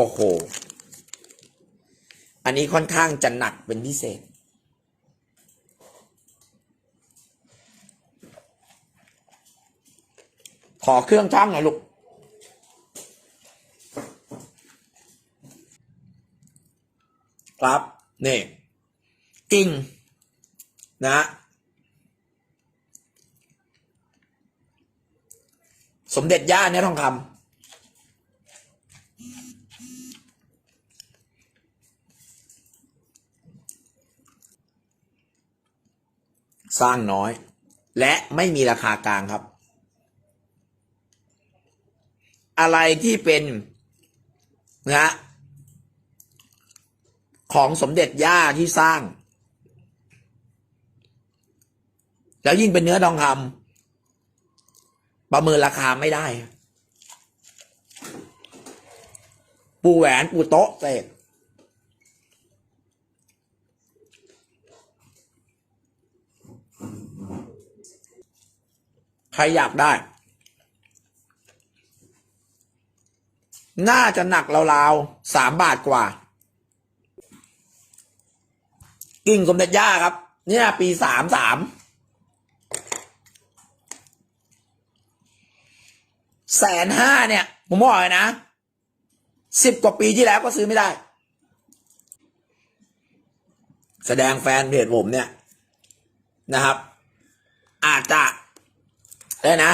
โอ้โห อันนี้ค่อนข้างจะหนักเป็นพิเศษ ขอเครื่องช่างหน่อยลูก ครับนี่กิ่งนะสมเด็จย่าเนี่ยทองคำ สร้างน้อย และไม่มีราคากลางครับ อะไรที่เป็นนะฮะของสมเด็จย่าที่สร้าง แล้วยิ่งเป็นเนื้อทองคำประเมินราคาไม่ได้ ปูแหวนปูโต๊ะเสก รอยากได้ น่าจะหนักราวๆสามบาทกว่า กิ่งสมเด็จย่าครับ เนี่ยปีสามสามแสนห้าเนี่ย ผมบอกเลยนะสิบกว่าปีที่แล้วก็ซื้อไม่ได้ แสดงแฟนเพจผมเนี่ยนะครับ อาจจะ ได้นะ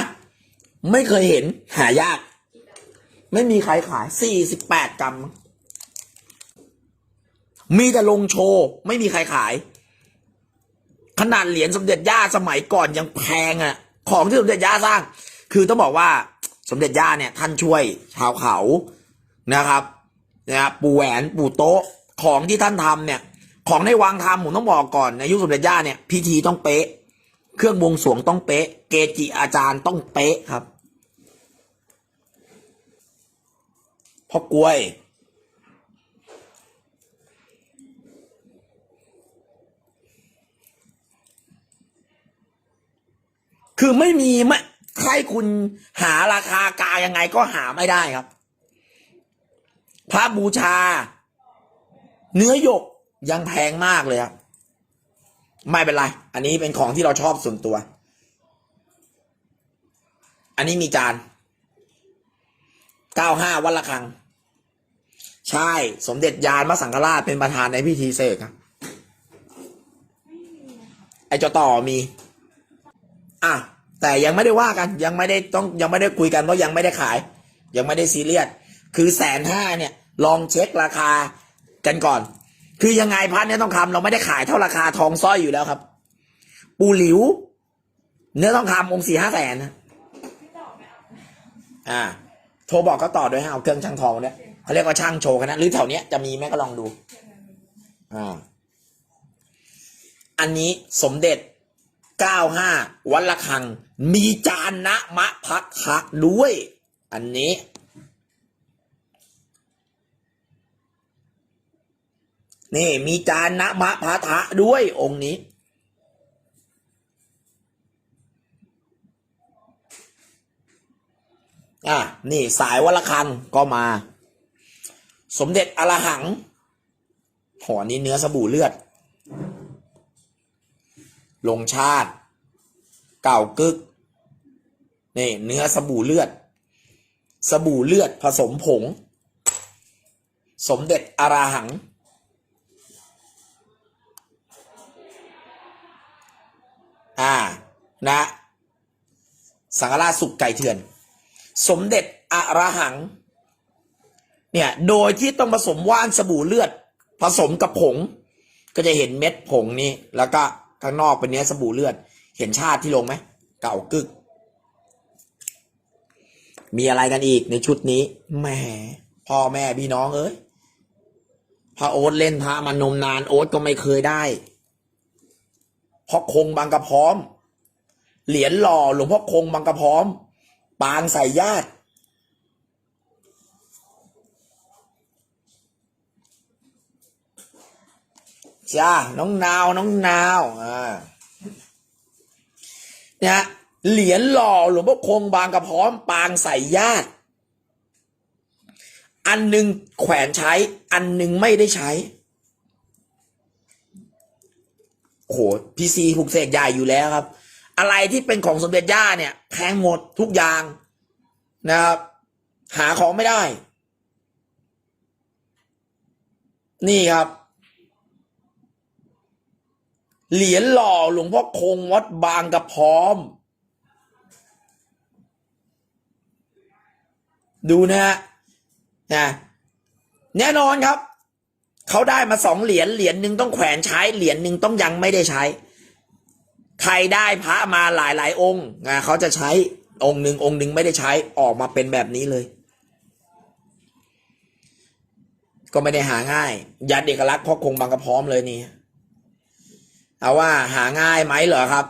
ไม่เคยเห็นหายาก ไม่มีใครขายสี่สิบแปดกรัม มีแต่ลงโชว์ไม่มีใครขาย ขนาดเหรียญสมเด็จย่าสมัยก่อนยังแพงอะของที่สมเด็จย่าสร้าง คือต้องบอกว่าสมเด็จย่าเนี่ย ท่านช่วยชาวเขานะครับนะครับปู่แหวนปู่โต๊ะของที่ท่านทำเนี่ย ของในวังทำผมต้องบอกก่อนในยุคสมเด็จย่าเนี่ยพิธีต้องเป๊ะ เครื่องบวงสรวงต้องเป๊ะ เกจิอาจารย์ต้องเป๊ะครับพ่อกล้วย คือไม่มีไม่ใครคุณหาราคากลางยังไงก็หาไม่ได้ครับ พระบูชา เนื้อหยกยังแพงมากเลยครับ ไม่เป็นไร อันนี้เป็นของที่เราชอบส่วนตัว อันนี้มีจานเก้าห้าวัดละคัง ใช่ สมเด็จยานมาสังฆราชเป็นประธานในพิธีเสกครับ ไอเจ้าต่อมี อะ แต่ยังไม่ได้ว่ากัน ยังไม่ได้ต้องยังไม่ได้คุยกันเพราะยังไม่ได้ขาย ยังไม่ได้ซีเรียส คือแสนห้าเนี่ย ลองเช็คราคากันก่อน คือยังไงพันเนี่ยต้องคำเราไม่ได้ขายเท่าราคาทองสร้อยอยู่แล้วครับ ปูหลิว เนื้อทองคำองค์สี่ห้าแสนนะอ่า โทรบอกก็ต่อด้วยฮะเอาเครื่องช่างทองเนี่ยเขาเรียกว่าช่างโชว์กันนะหรือแถวเนี้ยจะมีไหมก็ลองดู อ่า อันนี้สมเด็จเก้าห้าวัดละคัง มีจานนะมะพัทะด้วย อันนี้ นี่มีจานนะมะพะทะด้วยองค์นี้ อะ นี่สายวัลคังก็มา สมเด็จอรหังหอนี้เนื้อสบู่เลือด ลงชาติ เก่ากึก นี่เนื้อสบู่เลือด สบู่เลือดผสมผง สมเด็จอราหัง อ่านะสังฆราชสุกไก่เถื่อน สมเด็จอระหัง เนี่ย โดยที่ต้องผสมว่านสบู่เลือด ผสมกับผง ก็จะเห็นเม็ดผงนี่แล้วก็ข้างนอกเป็นเนื้อสบู่เลือด เห็นชาติที่ลงไหม เก่ากึก มีอะไรกันอีกในชุดนี้ แหม พ่อแม่พี่น้องเอ้ยพระโอ๊ตเล่นพระมานมนานโอ๊ตก็ไม่เคยได้ พ่อคงบางกระพร้อม เหรียญหล่อหลวงพ่อคงบางกระพร้อม ปางใส่ญาติจ้าน้องนาว น้องนาวอ่าเนี่ยฮะเหรียญหล่อหลวงพ่อคงบางกระพร้อม ปางใส่ญาติ อันหนึ่งแขวนใช้ อันหนึ่งไม่ได้ใช้ โหพีซีผูกเสกใหญ่อยู่แล้วครับ อะไรที่เป็นของสมเด็จย่าเนี่ยแพงหมดทุกอย่างนะครับ หาของไม่ได้ นี่ครับ เหรียญหล่อหลวงพ่อคงวัดบางกระพร้อม ดูนะฮะนะแน่นอนครับ เขาได้มาสองเหรียญเหรียญหนึ่งต้องแขวนใช้เหรียญหนึ่งต้องยังไม่ได้ใช้ ใครได้พระมาหลายหลายองค์เขาจะใช้องค์หนึ่งองค์หนึ่งไม่ได้ใช้ออกมาเป็นแบบนี้เลย ก็ไม่ได้หาง่ายยัดเอกลักษณ์พ่อคงบางกระพร้อมเลยนี่เอาว่าหาง่ายไหมเหรอครับ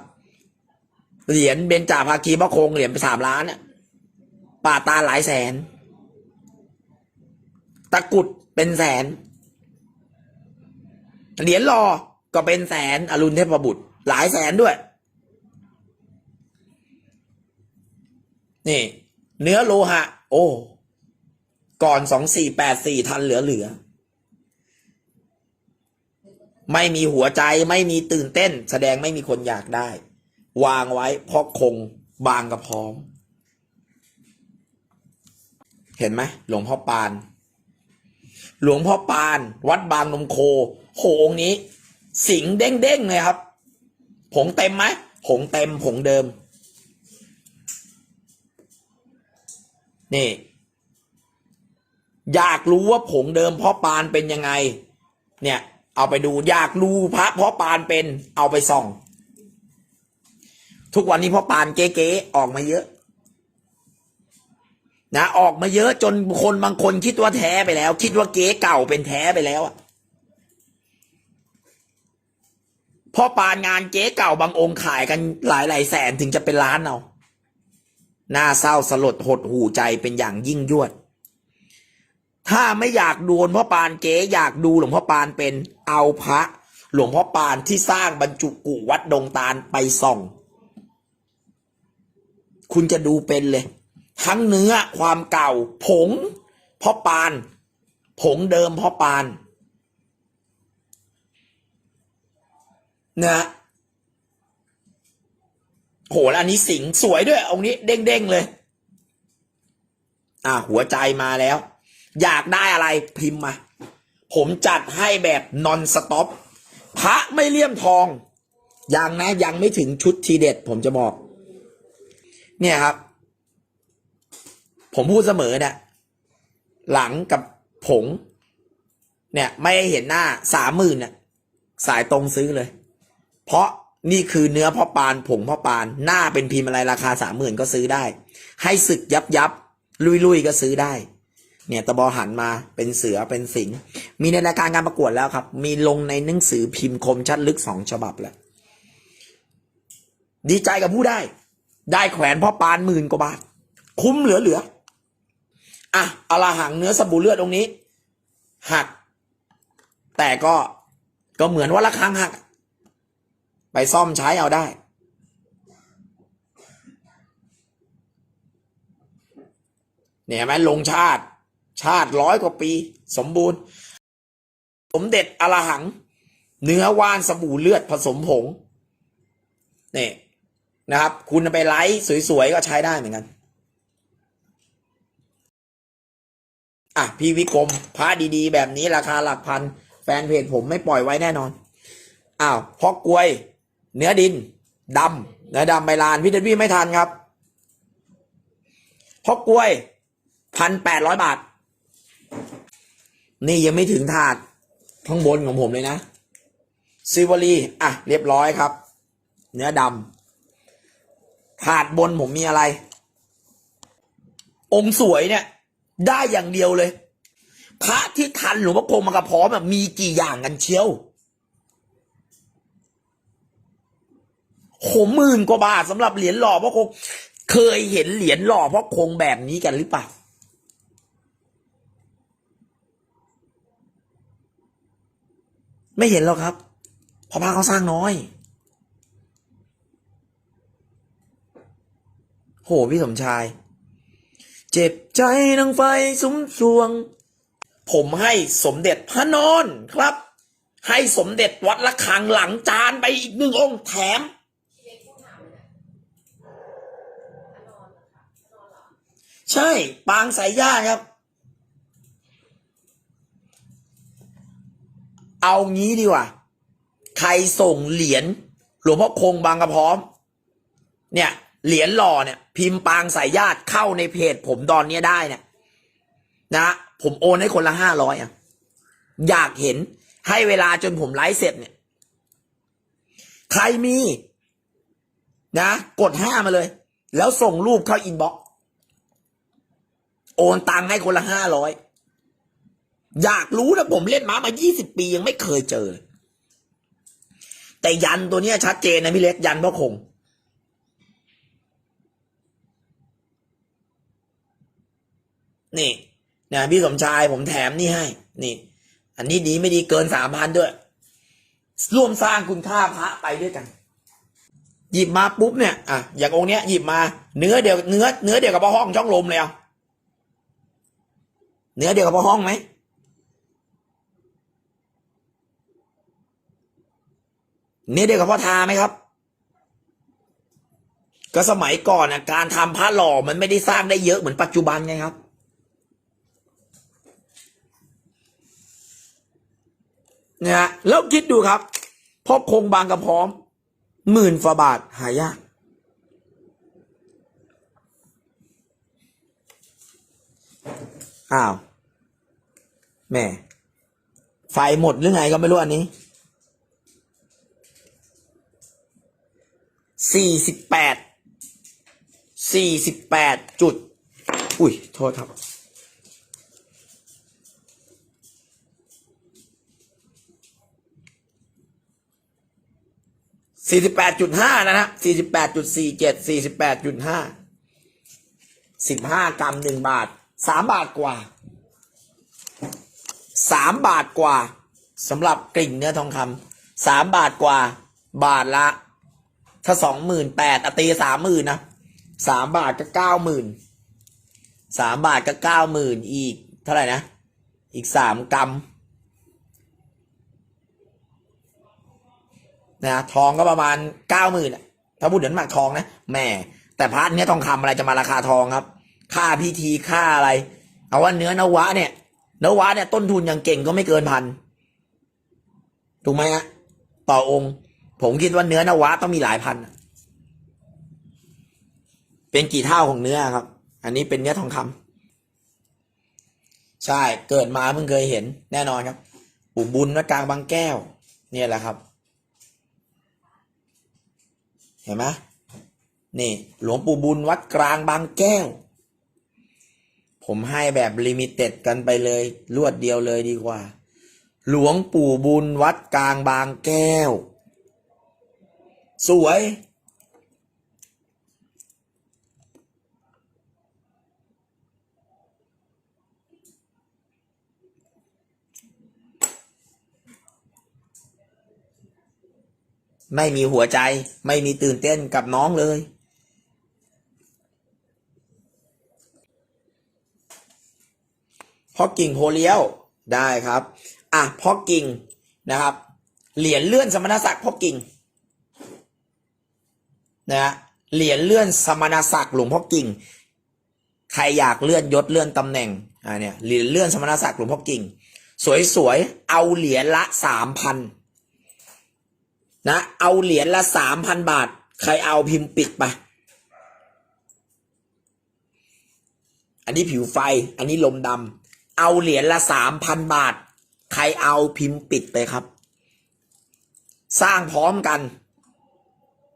เหรียญเบญจาภาคีพ่อคงเหรียญไปสามล้านป่าตาหลายแสน ตะกุดเป็นแสน เหรียญรอก็เป็นแสนอรุณเทพบุตร หลายแสนด้วย นี่ เนื้อโลหะ โอ้ ก่อนสองสี่แปดสี่ทันเหลือเหลือ ไม่มีหัวใจไม่มีตื่นเต้น แสดงไม่มีคนอยากได้ วางไว้เพราะคงบางกระพร้อม เห็นไหมหลวงพ่อปาน หลวงพ่อปาน วัดบางนมโค โหองนี้ สิงเด้งเด้งๆเลยครับ ผงเต็มไหมผงเต็มผงเดิม นี่ อยากรู้ว่าผงเดิมพ่อปานเป็นยังไง เนี่ย เอาไปดูอยากรู้พระพ่อปานเป็น เอาไปส่อง ทุกวันนี้พ่อปานเก๋ๆออกมาเยอะนะออกมาเยอะจนคนบางคนคิดว่าแท้ไปแล้ว คิดว่าเก๊เก่าเป็นแท้ไปแล้วอะ พ่อปานงานเก๊เก่าบางองค์ขายกันหลายหลายแสนถึงจะเป็นล้านเอาหน่าเศร้าสลดหดหูใจเป็นอย่างยิ่งยวด ถ้าไม่อยากดูหลวงพ่อปานเก๊อยากดูหลวงพ่อปานเป็นเอาพระ หลวงพ่อปานที่สร้างบรรจุกุวัดดงตาลไปส่อง คุณจะดูเป็นเลย ทั้งเนื้อความเก่า ผงพ่อปาน ผงเดิมพ่อปาน นะโหแล้วอันนี้สิงสวยด้วยองค์นี้เด้งๆเลย อ่าหัวใจมาแล้ว อยากได้อะไรพิมพ์มา ผมจัดให้แบบนอนสต็อปพระไม่เลี่ยมทอง ยังนะ ยังไม่ถึงชุดทีเด็ด ผมจะบอก เนี่ยครับ ผมพูดเสมอเนี่ยหลังกับผง เนี่ย ไม่เห็นหน้าสามหมื่นเนี่ยสายตรงซื้อเลย เพราะนี่คือเนื้อพ่อปานผงพ่อปาน หน้าเป็นพิมพ์อะไรราคาสามหมื่นก็ซื้อได้ ให้ศึกยับยับลุยลุยก็ซื้อได้ เนี่ยตะบอหันมาเป็นเสือเป็นสิงมีในรายการการประกวดแล้วครับ มีลงในหนังสือพิมพ์คมชัดลึกสองฉบับแล้ว ดีใจกับผู้ได้ ได้แขวนพ่อปานหมื่นกว่าบาท คุ้มเหลือเหลืออะอลาหังเนื้อสบู่เลือดตรงนี้ หัก แต่ก็ก็เหมือนว่าละครั้งหัก ไปซ่อมใช้เอาได้ เนี่ยไหมลงชาติ ชาติร้อยกว่าปี สมบูรณ์ สมเด็จอลหัง เนื้อว่านสบู่เลือดผสมผงเนี่ยนะครับ คุณไปไลฟ์สวยๆ ก็ใช้ได้เหมือนกัน อะ พี่วิกรมพระดีๆ แบบนี้ราคาหลักพัน แฟนเพจผมไม่ปล่อยไว้แน่นอน อ้าวพอกลวย เนื้อดินดำเนื้อดำใบลานพี่เดนพี่ไม่ทันครับพอกกล้วยพันแปดร้อยบาท นี่ยังไม่ถึงถาดข้างบนของผมเลยนะซิวารีอะ เรียบร้อยครับ เนื้อดำถาดบนผมมีอะไร องค์สวยเนี่ย ได้อย่างเดียวเลย พระที่ทันหลวงพ่อคงมากระพร้อมมีกี่อย่างกันเชียว โหหมื่นกว่าบาทสำหรับเหรียญหล่อพ่อคง เคยเห็นเหรียญหล่อพ่อคงแบบนี้กันหรือเปล่าไม่เห็นหรอกครับ เพราะพระเขาสร้างน้อย โห พี่สมชาย เจ็บใจนังไฟสุมสวง ผมให้สมเด็จพระนอนครับ ให้สมเด็จวัดละคังหลังจานไปอีกหนึ่งองค์แถม ใช่ ปางสายญาติครับ เอางี้ดีกว่า ใครส่งเหรียญหลวงพ่อคงบางกระพร้อม เนี่ยเหรียญหล่อเนี่ย พิมพ์ปางสายญาติเข้าในเพจผมตอนนี้ได้เนี่ยนะผมโอนให้คนละห้าร้อยอะอยากเห็นให้เวลาจนผมไลฟ์เสร็จเนี่ย ใครมี นะ กดห้ามาเลย แล้วส่งรูปเข้าอินบ็อกซ์ โอนตังให้คนละห้าร้อยอยากรู้นะผมเล่นม้ามายี่สิบปียังไม่เคยเจอ แต่ยันตัวเนี้ยชัดเจนนะพี่เล็กยันพ่อคง นี่นะพี่สมชายผมแถมนี่ให้ นี่ อันนี้ดีไม่ดีเกินสามพันด้วย ร่วมสร้างคุณค่าพระไปด้วยกัน หยิบมาปุ๊บเนี่ยอะอย่างองค์เนี้ยหยิบมาเนื้อเดียวเนื้อเนื้อเดียวกับพระห้องช่องลมเลยเอา เนื้อเดียวกับพระห้องไหมเนื้อเดียวกับพ่อทาไหมครับ ก็สมัยก่อนนะการทำพระหล่อมันไม่ได้สร้างได้เยอะเหมือนปัจจุบันไงครับ เนี่ยแล้วคิดดูครับพ่อคงบางกระพร้อมหมื่นฝาบาทหายากอ้าว ม่ไฟหมดหรือไงก็ไม่รู้อันนี้สี่สิบแปดสี่สิบแปดจุด อุ้ย โทษครับสี่สิบแปดจุดห้านะฮะสี่สิบแปดจุดสี่เจ็ดสี่สิบแปดจุดห้าสิบห้ากรัมหนึ่งบาทสามบาทกว่า สามบาทกว่าสำหรับกลิ่งเนื้อทองคำสามบาทกว่า บาทละ ถ้าสองหมื่นแปดตีสามหมื่นนะสามบาทก็เก้าหมื่นสามบาทก็เก้าหมื่นอีก เท่าไหร่นะ อีกสามกรัมนะทองก็ประมาณเก้าหมื่นถ้าพูดถึงหนักทองนะแหม่แต่พระเนี้ยทองคำอะไรจะมาราคาทองครับ ค่าพิธีค่าอะไร เอาว่าเนื้อนวะเนี่ย นวะเนี่ยต้นทุนอย่างเก่งก็ไม่เกินพันถูกไหมฮะต่อองค์ ผมคิดว่าเนื้อนวะต้องมีหลายพันเป็นกี่เท่าของเนื้อครับ อันนี้เป็นเนื้อทองคำใช่เกิดมาเพิ่งเคยเห็น แน่นอนครับปู่บุญวัดกลางบางแก้ว เนี่ยแหละครับ เห็นไหมนี่ หลวงปู่บุญวัดกลางบางแก้ว ผมให้แบบลิมิเต็ดกันไปเลย รวดเดียวเลยดีกว่า หลวงปู่บุญวัดกลางบางแก้ว สวย ไม่มีหัวใจไม่มีตื่นเต้นกับน้องเลย พอกิ่งโพเลี้ยวได้ครับ อะพอกิ่งนะครับ เหรียญเลื่อนสมณศักดิ์พอกิ่งนะฮะเหรียญเลื่อนสมณศักดิ์หลวงพ่อกิ่ง ใครอยากเลื่อนยศเลื่อนตำแหน่งอ่าเนี่ยเหรียญเลื่อนสมณศักดิ์หลวงพ่อกิ่ง สวยๆเอาเหรียญละสามพันนะเอาเหรียญละสามพันบาท ใครเอาพิมพ์ปิดไปอันนี้ผิวไฟ อันนี้ลมดำ เอาเหรียญละสามพันบาท ใครเอาพิมพ์ปิดไปครับ สร้างพร้อมกัน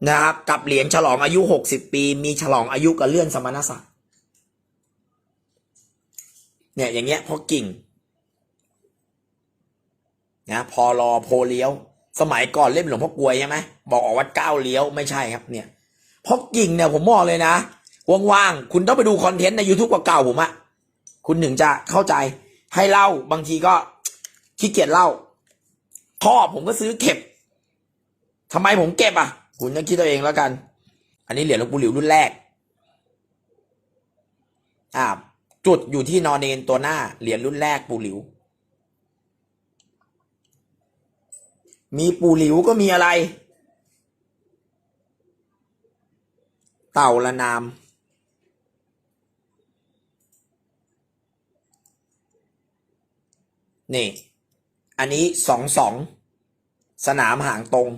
นะครับ กับเหรียญฉลองอายุหกสิบปี มีฉลองอายุกับเลื่อนสมณศักดิ์เนี่ยอย่างเงี้ยพอกิ่งนะพอรอโพเลี้ยว สมัยก่อนเล่นหลวงพ่อกลวยใช่ไหมบอกออกวัดเก้าเลี้ยวไม่ใช่ครับเนี่ยพราะกิ่งเนี่ยผมบอกเลยนะว่างๆคุณต้องไปดูคอนเทนต์ใน YouTube เก่าๆผมอะ คุณถึงจะเข้าใจให้เล่าบางทีก็ขี้เกียจเล่าพ่อผมก็ซื้อเก็บ ทำไมผมเก็บอะ คุณต้องคิดตัวเองแล้วกัน อันนี้เหรียญหลวงปู่หลิวรุ่นแรกอ่าจุดอยู่ที่นอนเนนตัวหน้าเหรียญรุ่นแรกปู่หลิว มีปู่หลิวก็มีอะไร เต่าละนาม นี่ อันนี้สองสองสนามหางตรง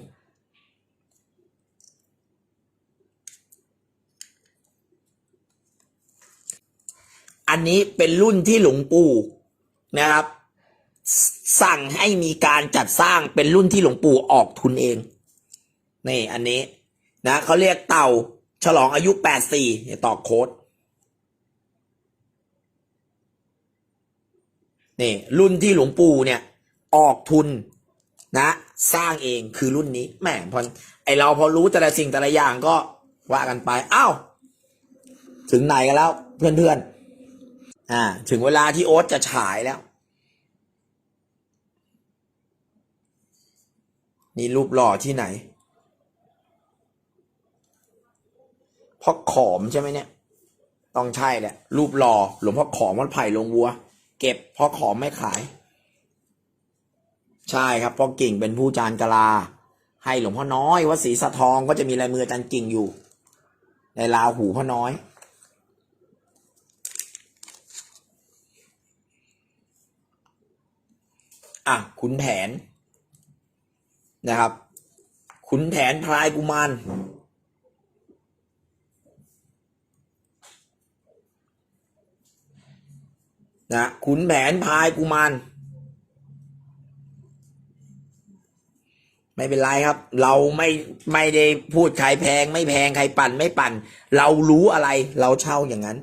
อันนี้เป็นรุ่นที่หลวงปู่นะครับ สั่งให้มีการจัดสร้างเป็นรุ่นที่หลวงปู่ออกทุนเอง นี่อันนี้นะเขาเรียกเต่าฉลองอายุแปดสี่ต่อโค้ด นี่รุ่นที่หลวงปู่เนี่ย ออกทุนนะ สร้างเองคือรุ่นนี้แหมพอไอเราพอรู้แต่ละสิ่งแต่ละอย่างก็ว่ากันไปอ้าวถึงไหนกันแล้ว เพื่อนๆอ่า ถึงเวลาที่โอ๊ตจะฉายแล้ว นี่รูปหล่อที่ไหนพ่อขอมใช่ไหมเนี่ย ต้องใช่แหละ รูปหล่อหลวงพ่อขอมวัดไผ่ลงวัว เก็บเพ่อขอมไม่ขาย ใช่ครับเพ่อกิ่งเป็นผู้จานกลา ให้หลวงพ่อน้อยวัดศรีสะทองก็จะมีลายมืออาจารย์กิ่งอยู่ ในลาวหูพ่อน้อย อะขุนแผนนะครับ ขุนแผนพลายกุมาร นะขุนแผนพายกุมารไม่เป็นไรครับ เราไม่ไม่ได้พูดใครแพง ไม่แพงใครปั่นไม่ปั่น เรารู้อะไรเราเช่าอย่างนั้น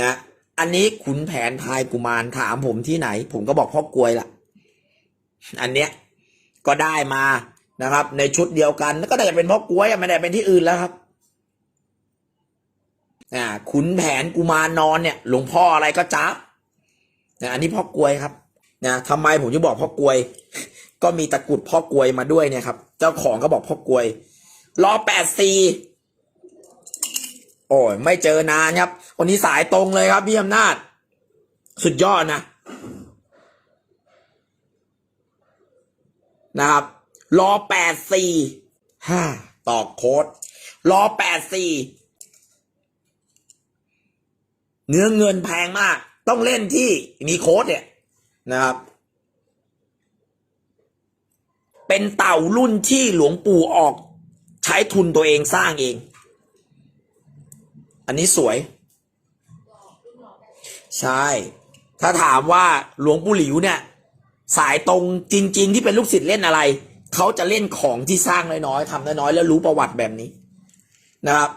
นะ อันนี้ขุนแผนพายกุมารถามผมที่ไหน ผมก็บอกพ่อกลวยล่ะ อันเนี้ยก็ได้มานะครับ ในชุดเดียวกันแล้วก็ได้เป็นพ่อกล้วยไม่ได้เป็นที่อื่นแล้วครับอ่าขุนแผนกุมารนอนเนี่ย หลวงพ่ออะไรก็จ้า นะอันนี้พ่อกลวยครับนะทำไมผมจะบอกพ่อกลวย ก็มีตะกุดพ่อกลวยมาด้วยเนี่ยครับ เจ้าของก็บอกพ่อกลวยรอแปดสี่โอ้ยไม่เจอนานครับวันนี้สายตรงเลยครับพี่อำนาจ สุดยอดนะนะครับ รอแปดสี่ห้าต่อโค้ดรอแปดสี่เนื้อเงินแพงมาก ต้องเล่นที่มีโค้ดเนี่ยนะครับ เป็นเต่ารุ่นที่หลวงปู่ออกใช้ทุนตัวเองสร้างเอง อันนี้สวย ใช่ ถ้าถามว่าหลวงปู่หลิวเนี่ย สายตรงจริง ๆ ที่เป็นลูกศิษย์เล่นอะไร เขาจะเล่นของที่สร้างน้อยๆทำน้อยๆแล้วรู้ประวัติแบบนี้นะครับ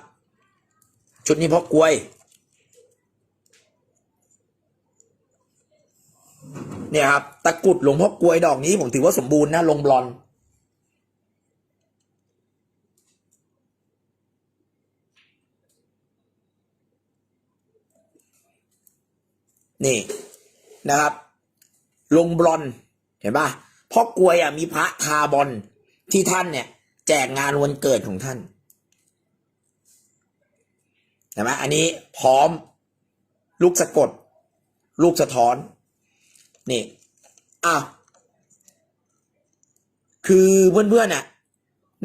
ชุดนี้พ่อกล้วย เนี่ยครับตะกุดหลวงพ่อกลวยดอกนี้ผมถือว่าสมบูรณ์นะลงบลอนนี่นะครับ ลงบลอนเห็นปะพ่อกลวยอะมีพระคาบอนที่ท่านเนี่ย แจกงานวันเกิดของท่านเห็นไหมอันนี้พร้อม ลูกสะกด ลูกสะท้อน นี่อ้าวคือเพื่อนๆน่ะ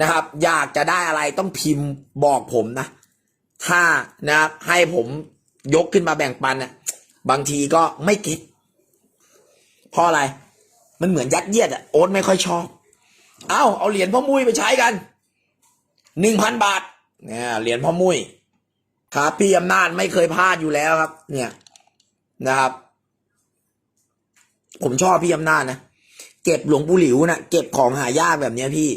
นะครับ อยากจะได้อะไรต้องพิมพ์บอกผมนะ ถ้านะครับให้ผมยกขึ้นมาแบ่งปันเน่ะบางทีก็ไม่เก็ตเพราะอะไร มันเหมือนยัดเยียดอะโอ๊ตไม่ค่อยชอบ เอ้าเอาเหรียญพ่อมุ้ยไปใช้กันหนึ่งพันบาทเนี่ยเหรียญพ่อมุ้ยครับพี่อำนาจไม่เคยพลาดอยู่แล้วครับ เนี่ยนะครับ ผมชอบพี่อำนาจนะเก็บหลวงปู่หลิวนะเก็บของหายากแบบเนี้ยพี่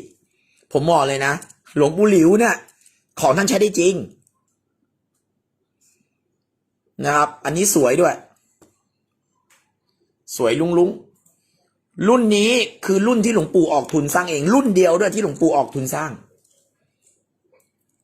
ผมบอกเลยนะหลวงปู่หลิวเนี่ยของท่านใช้ได้จริง นะครับ อันนี้สวยด้วย สวยลุงลุงรุ่นนี้คือรุ่นที่หลวงปู่ออกทุนสร้างเอง รุ่นเดียวด้วยที่หลวงปู่ออกทุนสร้าง